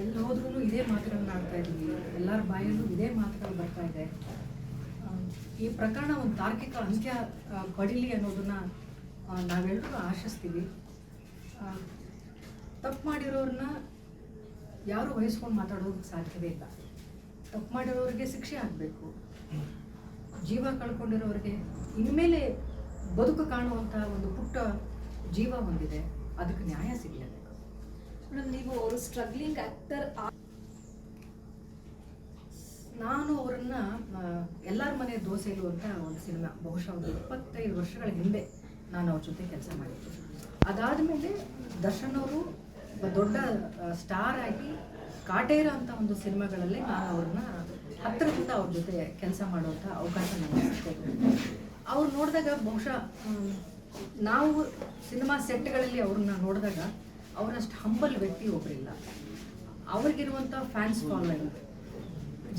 ಎಲ್ಲಿ ಹೋದ್ರೂ ಇದೇ ಮಾತುಗಳನ್ನ ಆಡ್ತಾ ಇದ್ದೀವಿ. ಎಲ್ಲರ ಬಾಯಲ್ಲೂ ಇದೇ ಮಾತುಗಳು ಬರ್ತಾ ಇದೆ. ಈ ಪ್ರಕರಣ ಒಂದು ತಾರ್ಕಿಕ ಅಂತ್ಯ ಪಡೀಲಿ ಅನ್ನೋದನ್ನ ನಾವೆಲ್ಲರೂ ಆಶಿಸ್ತೀವಿ. ತಪ್ಪು ಮಾಡಿರೋರನ್ನ ಯಾರು ವಹಿಸ್ಕೊಂಡು ಮಾತಾಡೋದಕ್ಕೆ ಸಾಧ್ಯವೇ ಇಲ್ಲ. ತಪ್ಪು ಮಾಡಿರೋರಿಗೆ ಶಿಕ್ಷೆ ಆಗಬೇಕು. ಜೀವ ಕಳ್ಕೊಂಡಿರೋರಿಗೆ ಇನ್ಮೇಲೆ ಬದುಕು ಕಾಣುವಂಥ ಒಂದು ಪುಟ್ಟ ಜೀವ ಹೊಂದಿದೆ. ಅದಕ್ಕೆ ನ್ಯಾಯ ಸಿಗಲೇಬೇಕು. ಮೇಡಮ್, ನೀವು ಅವರು ಸ್ಟ್ರಗ್ಲಿಂಗ್ ಆಕ್ಟರ್ ನಾನು ಅವರನ್ನ ಎಲ್ಲರ ಮನೆ ದೋಸೆಲು ಅಂತ ಒಂದು ಸಿನಿಮಾ ಬಹುಶಃ ಒಂದು ಇಪ್ಪತ್ತೈದು ವರ್ಷಗಳ ಹಿಂದೆ ನಾನು ಅವ್ರ ಜೊತೆ ಕೆಲಸ ಮಾಡಿದ್ದು. ಅದಾದಮೇಲೆ ದರ್ಶನ್ ಅವರು ದೊಡ್ಡ ಸ್ಟಾರ್ ಆಗಿ ಕಾಟೇರ ಅಂತ ಒಂದು ಸಿನಿಮಾಗಳಲ್ಲಿ ನಾನು ಅವ್ರನ್ನ ಹತ್ತಿರದಿಂದ ಅವ್ರ ಜೊತೆ ಕೆಲಸ ಮಾಡುವಂಥ ಅವಕಾಶ ನನಗೆ ಅವ್ರು ನೋಡಿದಾಗ ಬಹುಶಃ ನಾವು ಸಿನಿಮಾ ಸೆಟ್ಗಳಲ್ಲಿ ಅವ್ರನ್ನ ನೋಡಿದಾಗ ಅವರಷ್ಟು ಹಂಬಲ್ ವ್ಯಕ್ತಿ ಒಬ್ಬರಿಲ್ಲ ಅವ್ರಿಗಿರುವಂಥ ಫ್ಯಾನ್ಸ್ ಫಾಲೋಯಿಂಗ್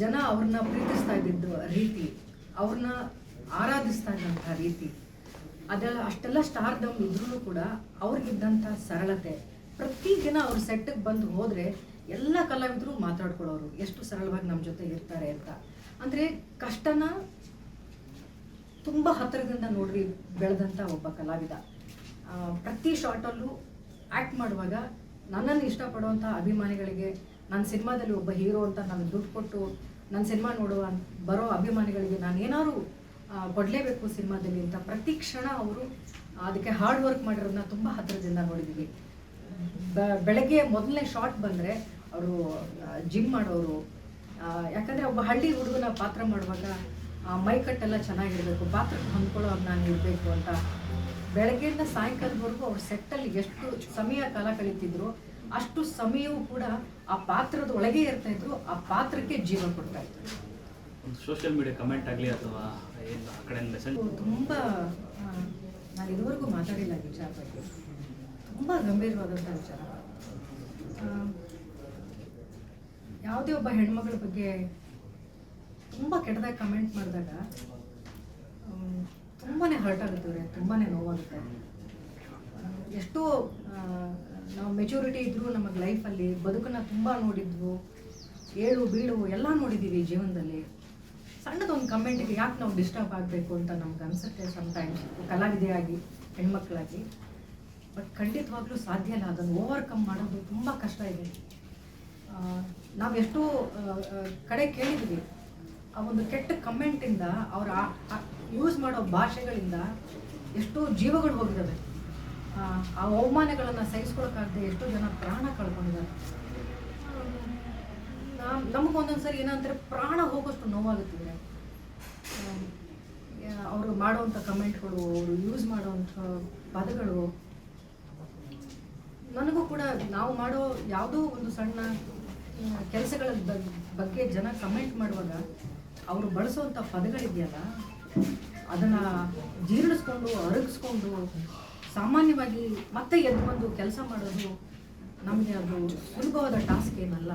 ಜನ ಅವ್ರನ್ನ ಪ್ರೀತಿಸ್ತಾ ಇದ್ದಿದ್ದು ರೀತಿ, ಅವ್ರನ್ನ ಆರಾಧಿಸ್ತಾ ಇದ್ದಂಥ ರೀತಿ. ಅದೆಲ್ಲ ಅಷ್ಟೆಲ್ಲ ಸ್ಟಾರ್ಡಮ್ ಇದ್ರೂ ಕೂಡ ಅವ್ರಿಗಿದ್ದಂಥ ಸರಳತೆ. ಪ್ರತಿದಿನ ಅವ್ರ ಸೆಟ್ಟಿಗೆ ಬಂದು ಹೋದರೆ ಎಲ್ಲ ಕಲಾವಿದರು ಮಾತಾಡ್ಕೊಳ್ಳೋರು ಎಷ್ಟು ಸರಳವಾಗಿ ನಮ್ಮ ಜೊತೆ ಇರ್ತಾರೆ ಅಂತ. ಅಂದರೆ ಕಷ್ಟನ ತುಂಬ ಹತ್ತಿರದಿಂದ ನೋಡಿ ಬೆಳೆದಂಥ ಒಬ್ಬ ಕಲಾವಿದ. ಪ್ರತಿ ಶಾರ್ಟಲ್ಲೂ ಆ್ಯಕ್ಟ್ ಮಾಡುವಾಗ ನನ್ನನ್ನು ಇಷ್ಟಪಡುವಂಥ ಅಭಿಮಾನಿಗಳಿಗೆ ನನ್ನ ಸಿನಿಮಾದಲ್ಲಿ ಒಬ್ಬ ಹೀರೋ ಅಂತ ನನಗೆ ದುಡ್ಡು ಕೊಟ್ಟು ನನ್ನ ಸಿನಿಮಾ ನೋಡುವ ಬರೋ ಅಭಿಮಾನಿಗಳಿಗೆ ನಾನು ಏನಾದರೂ ಕೊಡಲೇಬೇಕು ಸಿನಿಮಾದಲ್ಲಿ ಅಂತ ಪ್ರತಿ ಕ್ಷಣ ಅವರು ಅದಕ್ಕೆ ಹಾರ್ಡ್ ವರ್ಕ್ ಮಾಡಿರೋದನ್ನ ತುಂಬ ಹತ್ತಿರದಿಂದ ನೋಡಿದ್ದೀವಿ ಬೆಳಗ್ಗೆ ಮೊದಲನೇ ಶಾರ್ಟ್ ಬಂದರೆ ಅವರು ಜಿಮ್ ಮಾಡೋರು ಯಾಕಂದರೆ ಒಬ್ಬ ಹಳ್ಳಿ ಹುಡುಗನ ಪಾತ್ರ ಮಾಡುವಾಗ ಮೈಕಟ್ಟೆಲ್ಲ ಚೆನ್ನಾಗಿರಬೇಕು, ಪಾತ್ರಕ್ಕೆ ಹೊಂದ್ಕೊಳ್ಳೋ ನಾನು ಇರಬೇಕು ಅಂತ ಬೆಳಗ್ಗೆಯಿಂದ ಸಾಯಂಕಾಲದವರೆಗೂ ಅವ್ರು ಸೆಟ್ಟಲ್ಲಿ ಎಷ್ಟು ಸಮಯ ಕಾಲ ಕಳೀತಿದ್ರು ಅಷ್ಟು ಸಮಯವೂ ಕೂಡ ಆ ಪಾತ್ರದ ಒಳಗೆ ಇರ್ತಾ ಇದ್ರು ಆ ಪಾತ್ರಕ್ಕೆ ಜೀವ ಕೊಡ್ತಾ ಇದ್ರು. ಸೋಷಿಯಲ್ ಮೀಡಿಯಾ ಕಮೆಂಟ್ ಆಗಲಿ ಅಥವಾ ತುಂಬ ನಾನು ಇದುವರೆಗೂ ಮಾತಾಡಿಲ್ಲ ವಿಚಾರ ಬಗ್ಗೆ. ತುಂಬ ಗಂಭೀರವಾದಂಥ ವಿಚಾರ. ಯಾವುದೇ ಒಬ್ಬ ಹೆಣ್ಮಗಳ ಬಗ್ಗೆ ತುಂಬ ಕೆಟ್ಟದಾಗಿ ಕಮೆಂಟ್ ಮಾಡಿದಾಗ ಹರ್ಟ್ ಆಗುತ್ತೆ ತುಂಬಾ ನೋವಾಗುತ್ತೆ. ಎಷ್ಟೋ ನಾವು ಮೆಚುರಿಟಿ ಇದ್ದರೂ ನಮಗೆ ಲೈಫಲ್ಲಿ ಬದುಕನ್ನು ತುಂಬ ನೋಡಿದ್ವು. ಏಳು, ಬೀಳು ಎಲ್ಲ ನೋಡಿದ್ದೀವಿ ಜೀವನದಲ್ಲಿ. ಸಣ್ಣದೊಂದು ಕಮೆಂಟಿಗೆ ಯಾಕೆ ನಾವು ಡಿಸ್ಟರ್ಬ್ ಆಗಬೇಕು ಅಂತ ನಮ್ಗೆ ಅನಿಸುತ್ತೆ ಸಮಟೈಮ್ಸ್ ಕಲಾವಿದೆಯಾಗಿ, ಹೆಣ್ಮಕ್ಳಾಗಿ. ಬಟ್ ಖಂಡಿತವಾಗ್ಲೂ ಸಾಧ್ಯ ಇಲ್ಲ. ಅದನ್ನು ಓವರ್ಕಮ್ ಮಾಡೋದು ತುಂಬ ಕಷ್ಟ ಇದೆ. ನಾವು ಎಷ್ಟೋ ಕಡೆ ಕೇಳಿದ್ವಿ. ಆ ಒಂದು ಕೆಟ್ಟ ಕಮೆಂಟಿಂದ ಅವ್ರು ಯೂಸ್ ಮಾಡೋ ಭಾಷೆಗಳಿಂದ ಎಷ್ಟೋ ಜೀವಗಳು ಹೋಗಿದ್ದಾವೆ. ಆ, ಅವಮಾನಗಳನ್ನು ಸಹಿಸ್ಕೊಳಕ್ಕಾಗದೆ ಎಷ್ಟೋ ಜನ ಪ್ರಾಣ ಕಳ್ಕೊಂಡಿದ್ದಾರೆ. ನಮ್ ನಮಗೊಂದೊಂದ್ಸರಿ ಏನಂತಾರೆ ಪ್ರಾಣ ಹೋಗೋಷ್ಟು ನೋವಾಗುತ್ತಿದೆ ಅವರು ಮಾಡುವಂಥ ಕಮೆಂಟ್ಗಳು ಅವರು ಯೂಸ್ ಮಾಡುವಂಥ ಪದಗಳು. ನನಗೂ ಕೂಡ ನಾವು ಮಾಡೋ ಯಾವುದೋ ಒಂದು ಸಣ್ಣ ಕೆಲಸಗಳ ಬಗ್ಗೆ ಜನ ಕಮೆಂಟ್ ಮಾಡುವಾಗ ಅವರು ಬಳಸುವಂಥ ಪದಗಳಿದೆಯಲ್ಲ ಅದನ್ನು ಜೀರ್ಣಿಸ್ಕೊಂಡು ಅರಗಿಸ್ಕೊಂಡು ಸಾಮಾನ್ಯವಾಗಿ ಮತ್ತೆ ಎದ್ದು ಬಂದು ಕೆಲಸ ಮಾಡೋದು ನಮಗೆ ಅದು ಸುಲಭವಾದ ಟಾಸ್ಕ್ ಏನಲ್ಲ.